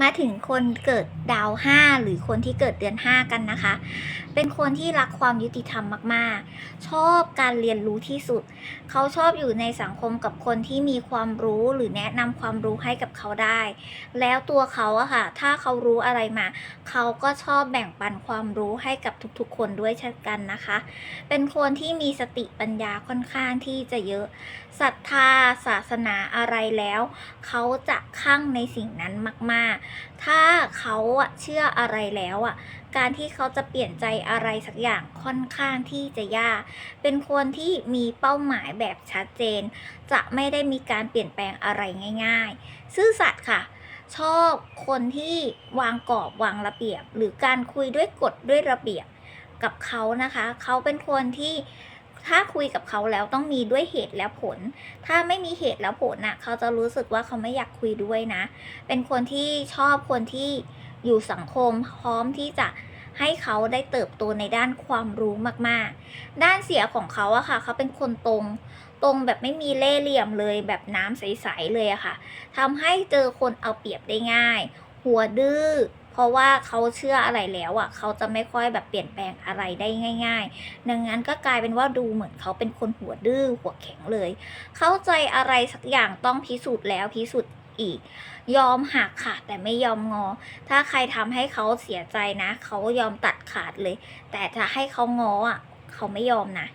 มาถึงคนเกิดดาว5หรือคนที่เกิดเดือน5กันนะคะ เป็นคนที่รักความยุติธรรมมากๆ ชอบการเรียนรู้ที่สุด เขาชอบอยู่ในสังคมกับคนที่มีความรู้หรือแนะนำความรู้ให้กับเขาได้ แล้วตัวเขาอะค่ะ ถ้าเขารู้อะไรมา เขาก็ชอบแบ่งปันความรู้ให้กับทุกๆ คนด้วยเช่นกันนะคะ เป็นคนที่มีสติปัญญาค่อนข้างที่จะเยอะศรัทธาศาสนาอะไรแล้ว เขาจะคลั่งในสิ่งนั้นมาก ๆ ถ้าเขาเชื่ออะไรแล้วอะการที่เขาจะเปลี่ยนใจอะไรสักอย่างค่อนข้างที่จะยาก เป็นคนที่มีเป้าหมายแบบชัดเจน จะไม่ได้มีการเปลี่ยนแปลงอะไรง่าย ๆ ซื่อสัตย์ค่ะ ชอบคนที่วางกรอบวางระเบียบ หรือการคุยด้วยกฎด้วยระเบียบกับเขานะคะ เขาเป็นคนที่ถ้าคุยกับเขาแล้วต้องมีด้วยเหตุและผล ถ้าไม่มีเหตุและผลน่ะเขาจะรู้สึกว่าเขาไม่อยากคุยด้วยนะ เป็นคนที่ชอบคนที่อยู่สังคมพร้อมที่จะ ให้เขาได้เติบโตในด้านความรู้มากๆ ด้านเสียของเขาอะค่ะ เขาเป็นคนตรง ตรงแบบไม่มีเล่ห์เหลี่ยมเลยแบบน้ำใสๆเลยอะค่ะทำให้เจอคนเอาเปรียบได้ง่าย หัวดื้อเพราะว่าเขาเชื่ออะไรแล้วอะเขาจะไม่ค่อยแบบเปลี่ยนแปลงอะไรได้ง่าย ๆ ดังนั้นก็กลายเป็นว่าดูเหมือนเขาเป็นคนหัวดื้อหัวแข็งเลย เข้าใจอะไรสักอย่างต้องพิสูจน์แล้วพิสูจน์ อีก ยอมหักค่ะ แต่ไม่ยอมงอ ถ้าใครทำให้เขาเสียใจนะ เขายอมตัดขาดเลย แต่จะให้เขางออะเขาไม่ยอมนะ